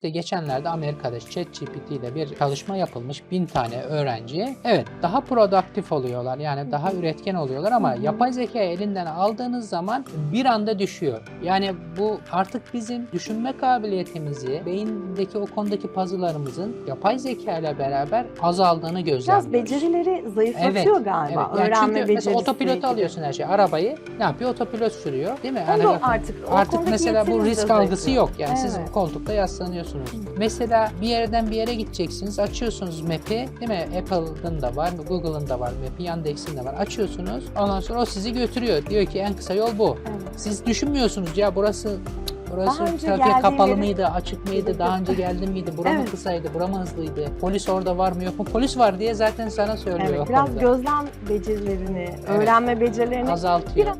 İşte geçenlerde Amerika'da ChatGPT ile bir çalışma yapılmış. Bin tane öğrenciye. Evet daha produktif oluyorlar. Yani daha üretken oluyorlar ama yapay zekayı elinden aldığınız zaman bir anda düşüyor. Yani bu artık bizim düşünme kabiliyetimizi, beyindeki o konudaki puzzle'larımızın yapay zeka ile beraber azaldığını Biraz gözlemliyoruz. becerileri zayıflatıyor galiba. Evet. Yani Öğrenme çünkü becerisi. mesela otopilota gibi. alıyorsun her şeyi. Arabayı ne yapıyor? Otopilot sürüyor. Değil mi? Yani artık, Artık mesela bu risk algısı yok. Yani siz Evet. koltukta yaslanıyorsunuz. Mesela bir yerden bir yere gideceksiniz. Açıyorsunuz map'i. Değil mi? Apple'ın da var, Google'ın da var map'i, Yandex'in de var. Açıyorsunuz. Ondan sonra o sizi götürüyor. Diyor ki en kısa yol bu. Evet. Siz düşünmüyorsunuz ya burası Burası trafiğe kapalı yeri- mıydı, açık mıydı, daha önce geldim miydi, bura mı Evet. kısaydı, bura mı hızlıydı, polis orada var mı yok mu, polis var diye zaten sana söylüyor. Evet, biraz gözlem becerilerini, öğrenme becerilerini azaltıyor. biraz